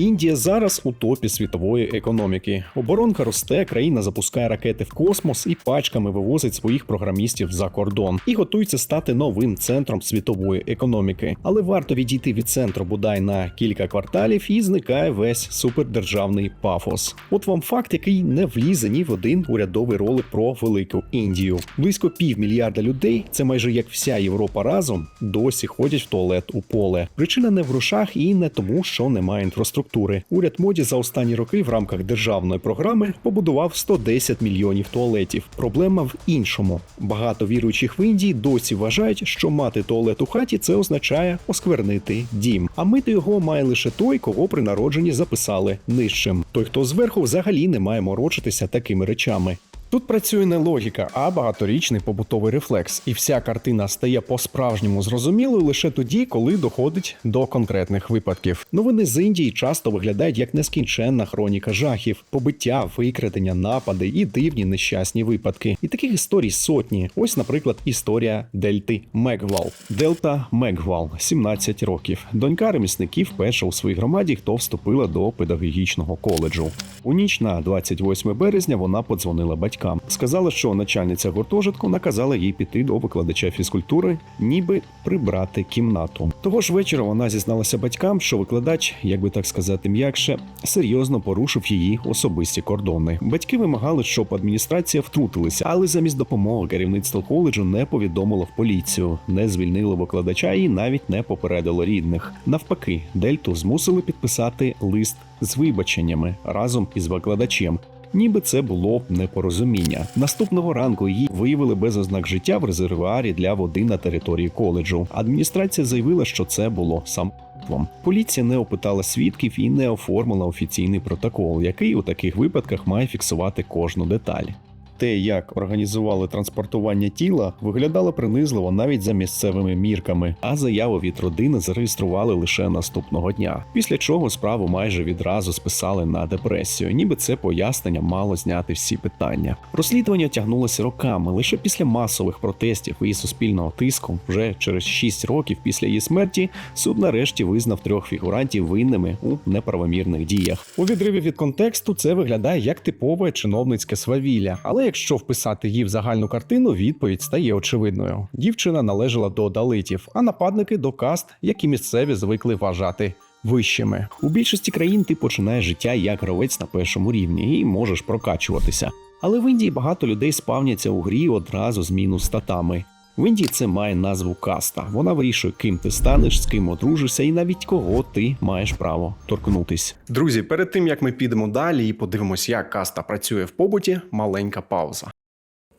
Індія зараз у топі світової економіки. Оборонка росте, країна запускає ракети в космос і пачками вивозить своїх програмістів за кордон і готується стати новим центром світової економіки. Але варто відійти від центру бодай на кілька кварталів, і зникає весь супердержавний пафос. От вам факт, який не влізе ні в один урядовий ролик про велику Індію. Близько півмільярда людей, це майже як вся Європа разом, досі ходять в туалет у поле. Причина не в грошах і не тому, що немає інфраструктури. Уряд моді за останні роки в рамках державної програми побудував 110 мільйонів туалетів. Проблема в іншому. Багато віруючих в Індії досі вважають, що мати туалет у хаті це означає осквернити дім. А мити його має лише той, кого при народженні записали нижчим. Той, хто зверху, взагалі не має морочитися такими речами. Тут працює не логіка, а багаторічний побутовий рефлекс, і вся картина стає по-справжньому зрозумілою лише тоді, коли доходить до конкретних випадків. Новини з Індії часто виглядають як нескінченна хроніка жахів, побиття, викрадення, напади і дивні нещасні випадки. І таких історій сотні. Ось, наприклад, історія Дельти Мегвал. Делта Мегвал, 17 років. Донька ремісників, перша у своїй громаді, хто вступила до педагогічного коледжу. У ніч на 28 березня вона подзвонила батькам. Сказала, що начальниця гуртожитку наказала їй піти до викладача фізкультури, ніби прибрати кімнату. Того ж вечора вона зізналася батькам, що викладач, як би так сказати, м'якше, серйозно порушив її особисті кордони. Батьки вимагали, щоб адміністрація втрутилася, але замість допомоги керівництво коледжу не повідомило в поліцію, не звільнило викладача і навіть не попередило рідних. Навпаки, Дельту змусили підписати лист з вибаченнями разом із викладачем. Ніби це було непорозуміння. Наступного ранку її виявили без ознак життя в резервуарі для води на території коледжу. Адміністрація заявила, що це було самогубством. Поліція не опитала свідків і не оформила офіційний протокол, який у таких випадках має фіксувати кожну деталь. Те, як організували транспортування тіла, виглядало принизливо навіть за місцевими мірками, а заяву від родини зареєстрували лише наступного дня. Після чого справу майже відразу списали на депресію, ніби це пояснення мало зняти всі питання. Розслідування тягнулося роками. Лише після масових протестів і суспільного тиску, вже через 6 років після її смерті, суд нарешті визнав трьох фігурантів винними у неправомірних діях. У відриві від контексту це виглядає як типове чиновницьке свавілля, але якщо вписати її в загальну картину, відповідь стає очевидною. Дівчина належала до далитів, а нападники до каст, які місцеві звикли вважати. Вищими у більшості країн ти починаєш життя як гравець на першому рівні і можеш прокачуватися. Але в Індії багато людей спавняться у грі одразу з мінус статами. В Індії це має назву каста. Вона вирішує, ким ти станеш, з ким одружишся, і навіть кого ти маєш право торкнутись. Друзі, перед тим як ми підемо далі і подивимось, як каста працює в побуті, маленька пауза.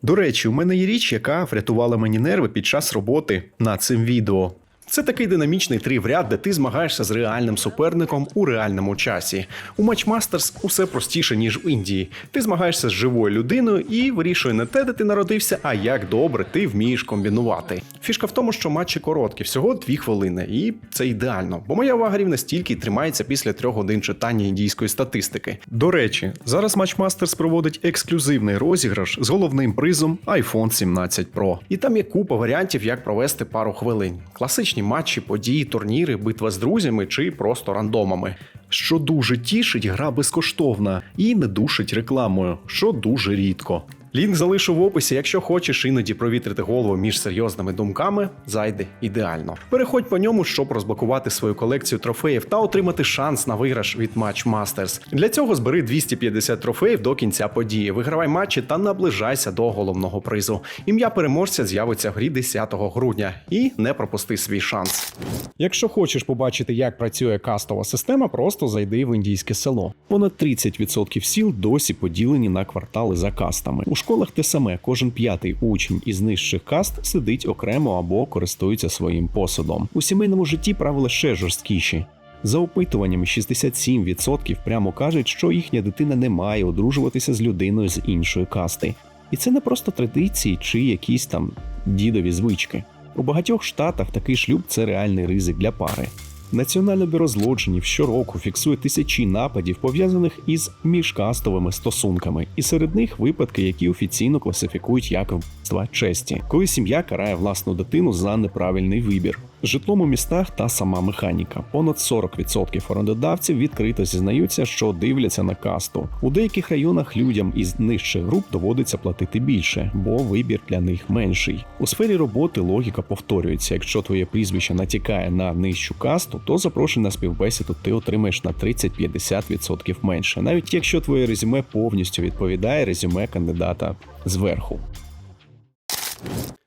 До речі, у мене є річ, яка врятувала мені нерви під час роботи над цим відео. Це такий динамічний три в ряд, де ти змагаєшся з реальним суперником у реальному часі. У Matchmasters усе простіше, ніж в Індії. Ти змагаєшся з живою людиною і вирішує не те, де ти народився, а як добре ти вмієш комбінувати. Фішка в тому, що матчі короткі, всього дві хвилини, і це ідеально, бо моя увага рівна стільки тримається після трьох годин читання індійської статистики. До речі, зараз Matchmasters проводить ексклюзивний розіграш з головним призом iPhone 17 Pro. І там є купа варіантів, як провести пару хвилин. Класичні матчі, події, турніри, битва з друзями чи просто рандомами. Що дуже тішить, гра безкоштовна і не душить рекламою, що дуже рідко. Лінк залишу в описі, якщо хочеш іноді провітрити голову між серйозними думками, зайди ідеально. Переходь по ньому, щоб розблокувати свою колекцію трофеїв та отримати шанс на виграш від Match Masters. Для цього збери 250 трофеїв до кінця події. Вигравай матчі та наближайся до головного призу. Ім'я переможця з'явиться в грі 10 грудня. І не пропусти свій шанс. Якщо хочеш побачити, як працює кастова система, просто зайди в індійське село. Понад 30% сіл досі поділені на квартали за кастами. Школах те саме, кожен п'ятий учень із нижчих каст сидить окремо або користується своїм посудом. У сімейному житті правила ще жорсткіші. За опитуваннями 67% прямо кажуть, що їхня дитина не має одружуватися з людиною з іншої касти. І це не просто традиції чи якісь там дідові звички. У багатьох штатах такий шлюб це реальний ризик для пари. Національне бюро злочинів щороку фіксує тисячі нападів, пов'язаних із міжкастовими стосунками, і серед них випадки, які офіційно класифікують як вбивства честі, коли сім'я карає власну дитину за неправильний вибір. Житлом у містах та сама механіка. Понад 40% орендодавців відкрито зізнаються, що дивляться на касту. У деяких районах людям із нижчих груп доводиться платити більше, бо вибір для них менший. У сфері роботи логіка повторюється. Якщо твоє прізвище натякає на нижчу касту, то запрошення на співбесіду ти отримаєш на 30-50% менше, навіть якщо твоє резюме повністю відповідає резюме кандидата зверху.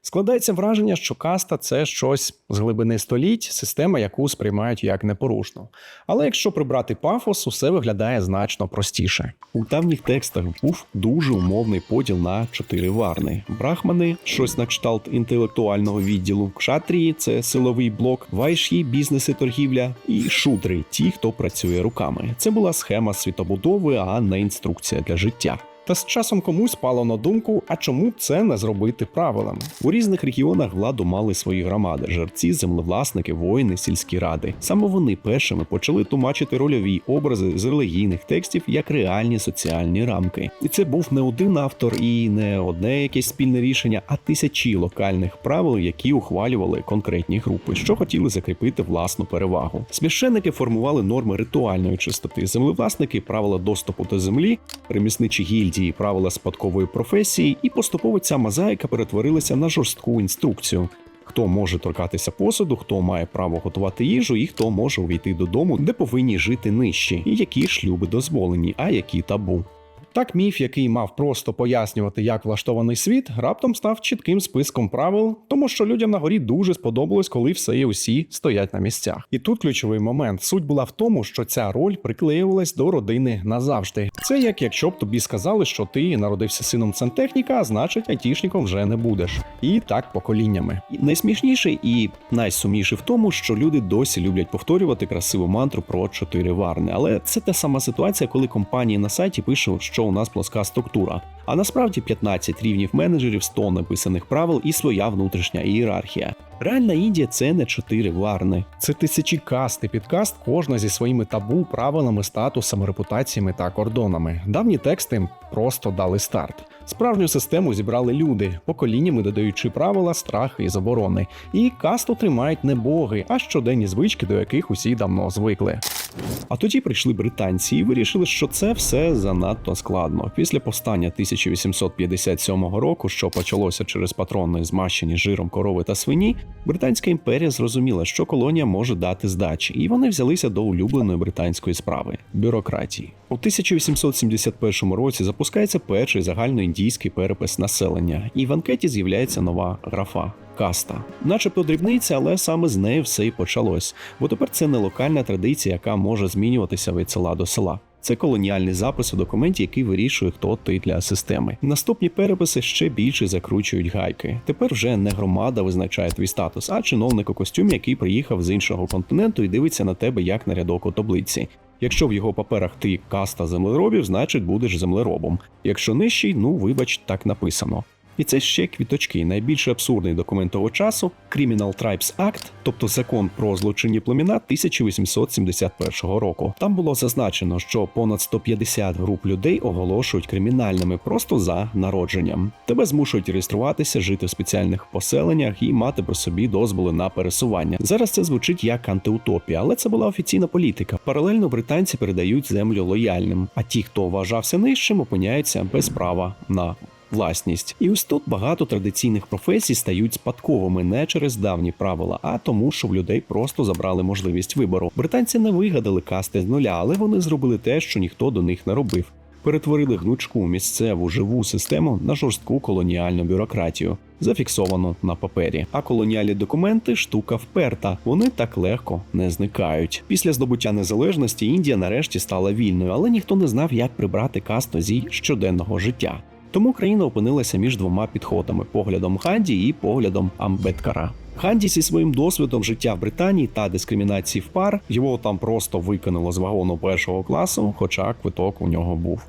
Складається враження, що каста це щось з глибини століть, система, яку сприймають як непорушну. Але якщо прибрати пафос, усе виглядає значно простіше. У давніх текстах був дуже умовний поділ на чотири варни: брахмани, щось на кшталт інтелектуального відділу, кшатрії це силовий блок, вайші, бізнес і торгівля, і шутри ті, хто працює руками. Це була схема світобудови, а не інструкція для життя. Та з часом комусь спало на думку, а чому б це не зробити правилами? У різних регіонах владу мали свої громади: жерці, землевласники, воїни, сільські ради. Саме вони першими почали тлумачити рольові образи з релігійних текстів як реальні соціальні рамки. І це був не один автор і не одне якесь спільне рішення, а тисячі локальних правил, які ухвалювали конкретні групи, що хотіли закріпити власну перевагу. Священники формували норми ритуальної чистоти, землевласники правила доступу до землі, ремісничі гільдії правила спадкової професії, і поступово ця мозаїка перетворилася на жорстку інструкцію. Хто може торкатися посуду, хто має право готувати їжу, і хто може увійти додому, де повинні жити нижчі, і які шлюби дозволені, а які табу. Так, міф, який мав просто пояснювати, як влаштований світ, раптом став чітким списком правил, тому що людям на горі дуже сподобалось, коли все і усі стоять на місцях. І тут ключовий момент. Суть була в тому, що ця роль приклеювалась до родини назавжди. Це як якщо б тобі сказали, що ти народився сином сантехніка, а значить айтішником вже не будеш. І так поколіннями. Найсмішніше і найсумніше в тому, що люди досі люблять повторювати красиву мантру про чотири варни. Але це та сама ситуація, коли компанії на сайті пишуть, що у нас плоска структура. А насправді 15 рівнів менеджерів, 100 написаних правил і своя внутрішня ієрархія. Реальна Індія це не чотири варни, це тисячі каст і підкаст, кожна зі своїми табу, правилами, статусами, репутаціями та кордонами. Давні тексти просто дали старт. Справжню систему зібрали люди, поколіннями додаючи правила, страхи і заборони. І касту тримають не боги, а щоденні звички, до яких усі давно звикли. А тоді прийшли британці і вирішили, що це все занадто складно. Після повстання 1857 року, що почалося через патрони, змащені жиром корови та свині, Британська імперія зрозуміла, що колонія може дати здачі, і вони взялися до улюбленої британської справи бюрократії. У 1871 році запускається перший загальноіндійський перепис населення, і в анкеті з'являється нова графа. Каста, начебто дрібниця, але саме з нею все і почалось. Бо тепер це не локальна традиція, яка може змінюватися від села до села. Це колоніальний запис у документі, який вирішує, хто ти для системи. Наступні переписи ще більше закручують гайки. Тепер вже не громада визначає твій статус, а чиновник у костюмі, який приїхав з іншого континенту і дивиться на тебе як на рядок у таблиці. Якщо в його паперах ти каста землеробів, значить будеш землеробом. Якщо нижчий, ну вибач, так написано. І це ще квіточки. Найбільш абсурдний документ того часу Criminal Tribes Act, тобто закон про злочинні племена 1871 року. Там було зазначено, що понад 150 груп людей оголошують кримінальними просто за народженням. Тебе змушують реєструватися, жити в спеціальних поселеннях і мати при собі дозволи на пересування. Зараз це звучить як антиутопія, але це була офіційна політика. Паралельно британці передають землю лояльним, а ті, хто вважався нижчим, опиняються без права на власність. І ось тут багато традиційних професій стають спадковими не через давні правила, а тому, що в людей просто забрали можливість вибору. Британці не вигадали касти з нуля, але вони зробили те, що ніхто до них не робив. Перетворили гнучку місцеву живу систему на жорстку колоніальну бюрократію, зафіксовану на папері. А колоніальні документи штука вперта. Вони так легко не зникають. Після здобуття незалежності Індія нарешті стала вільною, але ніхто не знав, як прибрати касту зі щоденного життя. Тому країна опинилася між двома підходами: поглядом Ганді і поглядом Амбеткара. Ганді зі своїм досвідом життя в Британії та дискримінації в пар його там просто викинуло з вагону першого класу, хоча квиток у нього був.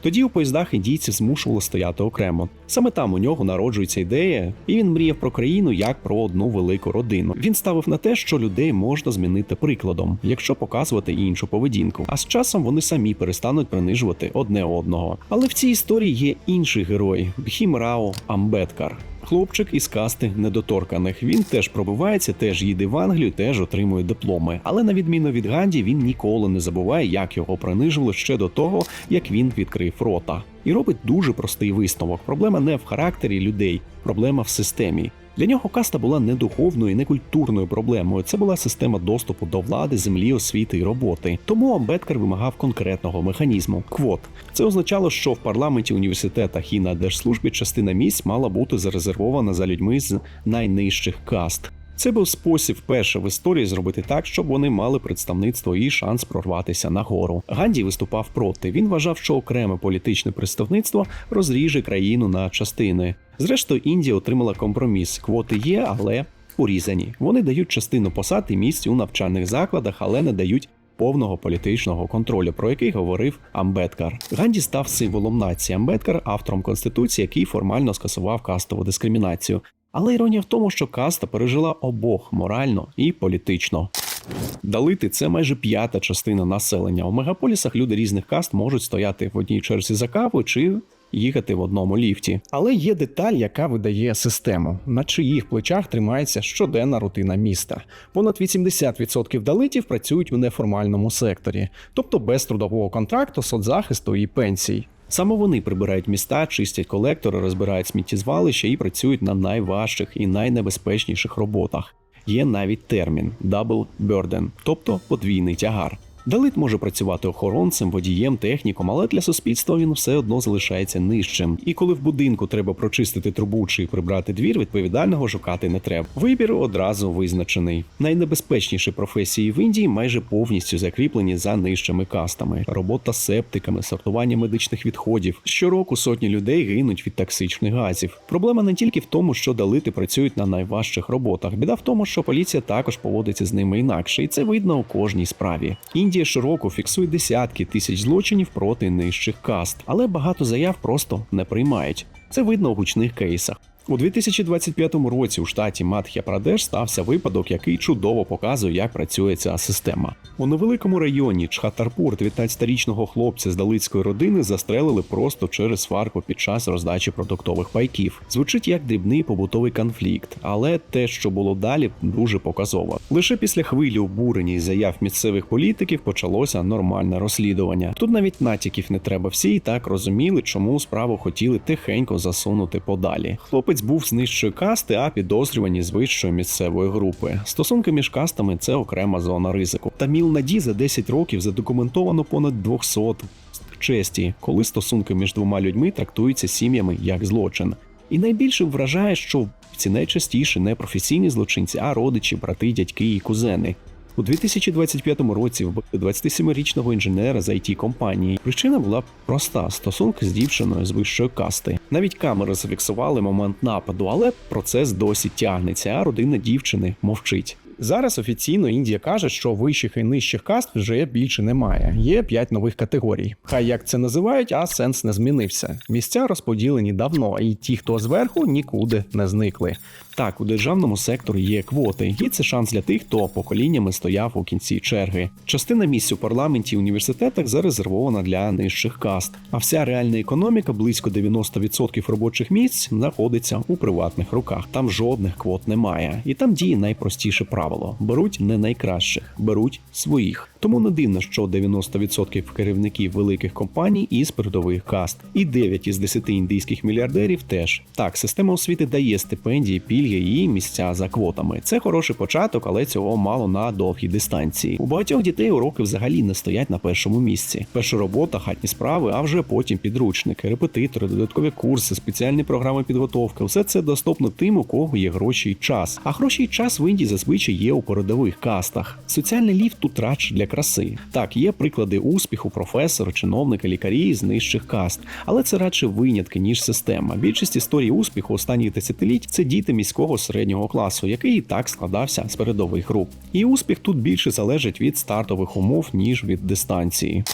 Тоді у поїздах індійців змушували стояти окремо. Саме там у нього народжується ідея, і він мріяв про країну як про одну велику родину. Він ставив на те, що людей можна змінити прикладом, якщо показувати іншу поведінку. А з часом вони самі перестануть принижувати одне одного. Але в цій історії є інший герой Бхімрао Амбеткар. Хлопчик із касти недоторканих. Він теж пробивається, теж їде в Англію, теж отримує дипломи. Але на відміну від Ганді, він ніколи не забуває, як його принижували ще до того, як він відкрив рота. І робить дуже простий висновок. Проблема не в характері людей, проблема в системі. Для нього каста була не духовною, не культурною проблемою. Це була система доступу до влади, землі, освіти і роботи. Тому Амбеткер вимагав конкретного механізму квот. Це означало, що в парламенті, університетах і на держслужбі частина місць мала бути зарезервована за людьми з найнижчих каст. Це був спосіб вперше в історії зробити так, щоб вони мали представництво і шанс прорватися нагору. Ганді виступав проти. Він вважав, що окреме політичне представництво розріже країну на частини. Зрештою, Індія отримала компроміс. Квоти є, але урізані. Вони дають частину посад і місць у навчальних закладах, але не дають. Повного політичного контролю, про який говорив Амбеткар. Ганді став символом нації. Амбеткар автором конституції, який формально скасував кастову дискримінацію. Але іронія в тому, що каста пережила обох морально і політично. Далити це майже п'ята частина населення. У мегаполісах люди різних каст можуть стояти в одній черзі за каву чи їхати в одному ліфті. Але є деталь, яка видає систему, на чиїх плечах тримається щоденна рутина міста. Понад 80% далитів працюють у неформальному секторі, тобто без трудового контракту, соцзахисту і пенсій. Саме вони прибирають міста, чистять колектори, розбирають сміттєзвалища і працюють на найважчих і найнебезпечніших роботах. Є навіть термін double burden, тобто подвійний тягар. Далит може працювати охоронцем, водієм, техніком, але для суспільства він все одно залишається нижчим. І коли в будинку треба прочистити трубу чи прибрати двір, відповідального шукати не треба. Вибір одразу визначений. Найнебезпечніші професії в Індії майже повністю закріплені за нижчими кастами: робота з септиками, сортування медичних відходів. Щороку сотні людей гинуть від токсичних газів. Проблема не тільки в тому, що далити працюють на найважчих роботах. Біда в тому, що поліція також поводиться з ними інакше, і це видно у кожній справі. Індія щороку фіксує десятки тисяч злочинів проти нижчих каст, але багато заяв просто не приймають. Це видно у гучних кейсах. У 2025 році у штаті Мадхя Прадеш стався випадок, який чудово показує, як працює ця система. У невеликому районі Чхатарпур 19-річного хлопця з далицької родини застрелили просто через сварку під час роздачі продуктових пайків. Звучить як дрібний побутовий конфлікт, але те, що було далі, дуже показово. Лише після хвилі обурення і заяв місцевих політиків почалося нормальне розслідування. Тут навіть натяків не треба. Всі і так розуміли, чому справу хотіли тихенько засунути подалі. Хлопець був з нижчої касти, а підозрювані з вищої місцевої групи. Стосунки між кастами це окрема зона ризику. Таміл Наді за 10 років задокументовано понад 200 честі, коли стосунки між двома людьми трактуються сім'ями як злочин. І найбільше вражає, що ці найчастіше не професійні злочинці, а родичі, брати, дядьки і кузени. У 2025 році вбили 27-річного інженера з it компанії. Причина була проста: стосунки з дівчиною з вищої касти. Навіть камери зафіксували момент нападу, але процес досі тягнеться, а родина дівчини мовчить. Зараз офіційно Індія каже, що вищих і нижчих каст вже більше немає. Є п'ять нових категорій. Хай як це називають, а сенс не змінився. Місця розподілені давно, і ті, хто зверху, нікуди не зникли. Так, у державному секторі є квоти, і це шанс для тих, хто поколіннями стояв у кінці черги. Частина місць у парламенті і університетах зарезервована для нижчих каст, а вся реальна економіка, близько 90% робочих місць, знаходиться у приватних руках. Там жодних квот немає, і там діє найпростіше правило: беруть не найкращих, беруть своїх. Тому не дивно, що 90% керівників великих компаній із передових каст, і 9 із 10 індійських мільярдерів теж. Так, система освіти дає стипендії, пільги і місця за квотами. Це хороший початок, але цього мало на довгій дистанції. У багатьох дітей уроки взагалі не стоять на першому місці. Перша робота, хатні справи, а вже потім підручники, репетитори, додаткові курси, спеціальні програми підготовки. Все це доступно тим, у кого є гроші і час. А гроші і час в Індії зазвичай є у передових кастах. Соціальний ліфт тут радше для краси. Так, є приклади успіху, професора, чиновника, лікарі з нижчих каст, але це радше винятки, ніж система. Більшість історій успіху останніх десятиліть це діти міського середнього класу, який і так складався з передових груп. І успіх тут більше залежить від стартових умов, ніж від дистанції.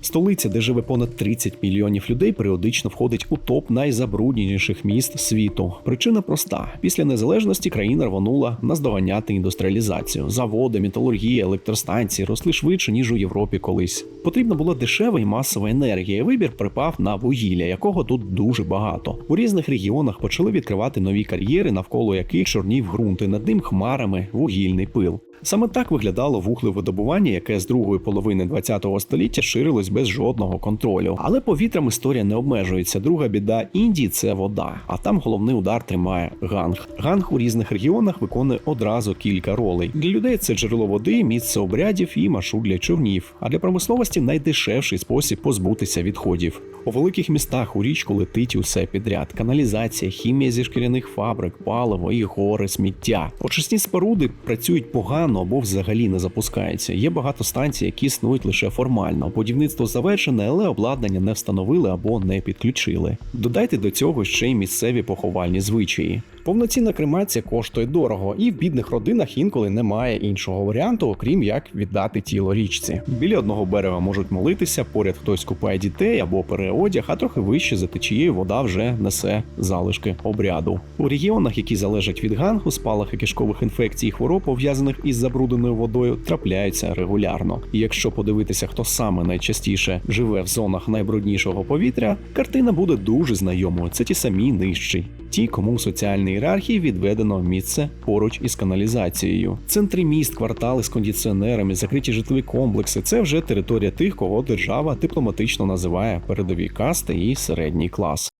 Столиця, де живе понад 30 мільйонів людей, періодично входить у топ найзабрудненіших міст світу. Причина проста: після незалежності країна рванула наздоганяти індустріалізацію. Заводи, металургія, електростанції росли швидше ніж у Європі колись. Потрібна була дешева і масова енергія. Вибір припав на вугілля, якого тут дуже багато. У різних регіонах почали відкривати нові кар'єри, навколо яких чорнів ґрунт, над ним хмарами вугільний пил. Саме так виглядало вуглевидобування, яке з другої половини ХХ століття ширилось без жодного контролю. Але повітрям історія не обмежується. Друга біда Індії це вода, а там головний удар тримає ганг. Ганг у різних регіонах виконує одразу кілька ролей. Для людей це джерело води, місце обрядів і маршрут для човнів. А для промисловості найдешевший спосіб позбутися відходів. У великих містах у річку летить усе підряд: каналізація, хімія зі шкіряних фабрик, паливо і гори сміття. Очисні споруди працюють погано або взагалі не запускається. Є багато станцій, які існують лише формально. Будівництво завершене, але обладнання не встановили або не підключили. Додайте до цього ще й місцеві поховальні звичаї. Повноцінна кремація коштує дорого, і в бідних родинах інколи немає іншого варіанту, окрім як віддати тіло річці. Біля одного берега можуть молитися, поряд хтось купає дітей або переодяг, а трохи вище за течією вода вже несе залишки обряду. У регіонах, які залежать від гангу, спалахи кишкових інфекцій і хвороб, пов'язаних із забрудненою водою, трапляються регулярно. І якщо подивитися, хто саме найчастіше живе в зонах найбруднішого повітря, картина буде дуже знайомою. Це ті самі нижчі. Ті, кому в соціальній ієрархії відведено місце поруч із каналізацією. Центри міст, квартали з кондиціонерами, закриті житлові комплекси це вже територія тих, кого держава дипломатично називає передові касти і середній клас.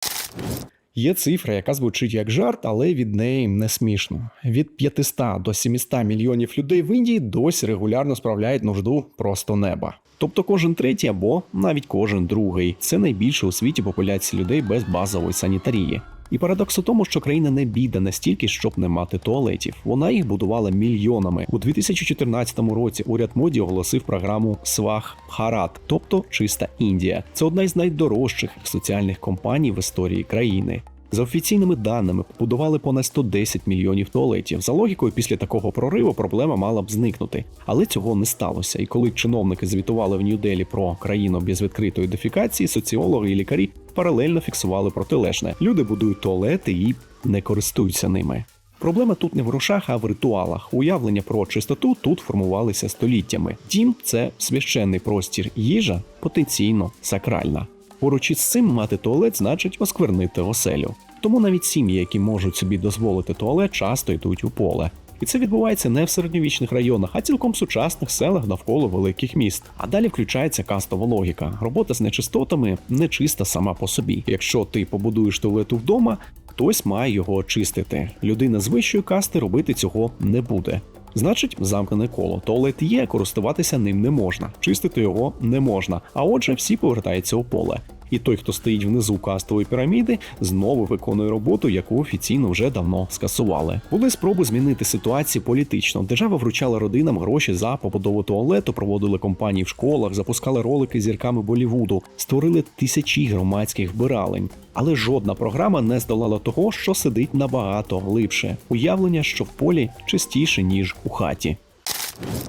Є цифра, яка звучить як жарт, але від неї не смішно. Від 500 до 700 мільйонів людей в Індії досі регулярно справляють нужду просто неба. Тобто кожен третій або навіть кожен другий. Це найбільша у світі популяція людей без базової санітарії. І парадокс у тому, що країна не біда настільки, щоб не мати туалетів. Вона їх будувала мільйонами. У 2014 році уряд моді оголосив програму Свах Бхарат, тобто чиста Індія. Це одна із найдорожчих соціальних компаній в історії країни. За офіційними даними, побудували понад 110 мільйонів туалетів. За логікою, після такого прориву проблема мала б зникнути. Але цього не сталося. І коли чиновники звітували в Нью-Делі про країну без відкритої дефікації, соціологи і лікарі паралельно фіксували протилежне. Люди будують туалети і не користуються ними. Проблема тут не в грошах, а в ритуалах. Уявлення про чистоту тут формувалися століттями. Дім це священний простір, їжа потенційно сакральна. Поруч із цим мати туалет значить осквернити оселю. Тому навіть сім'ї, які можуть собі дозволити туалет, часто йдуть у поле. І це відбувається не в середньовічних районах, а цілком сучасних селах навколо великих міст. А далі включається кастова логіка. Робота з нечистотами нечиста сама по собі. Якщо ти побудуєш туалету вдома, хтось має його очистити. Людина з вищої касти робити цього не буде. Значить, замкнене коло. Туалет є, користуватися ним не можна, чистити його не можна. А отже, всі повертаються у поле. І той, хто стоїть внизу кастової піраміди, знову виконує роботу, яку офіційно вже давно скасували. Були спроби змінити ситуацію політично. Держава вручала родинам гроші за побудову туалету, проводили кампанії в школах, запускали ролики зірками Болівуду, створили тисячі громадських вбиралень. Але жодна програма не здолала того, що сидить набагато глибше. Уявлення, що в полі чистіше ніж у хаті.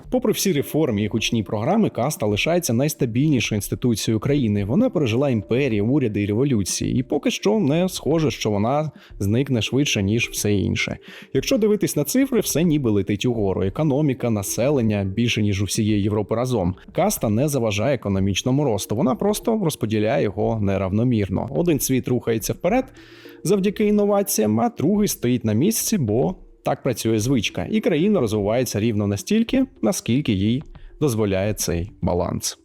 Попри всі реформи і гучні програми, каста лишається найстабільнішою інституцією країни. Вона пережила імперії, уряди і революції, і поки що не схоже, що вона зникне швидше ніж все інше. Якщо дивитись на цифри, все ніби летить угору. Економіка, населення більше ніж у всієї Європи разом. Каста не заважає економічному росту. Вона просто розподіляє його неравномірно. Один світ рухається вперед завдяки інноваціям, а другий стоїть на місці, бо так працює звичка, і країна розвивається рівно настільки, наскільки їй дозволяє цей баланс.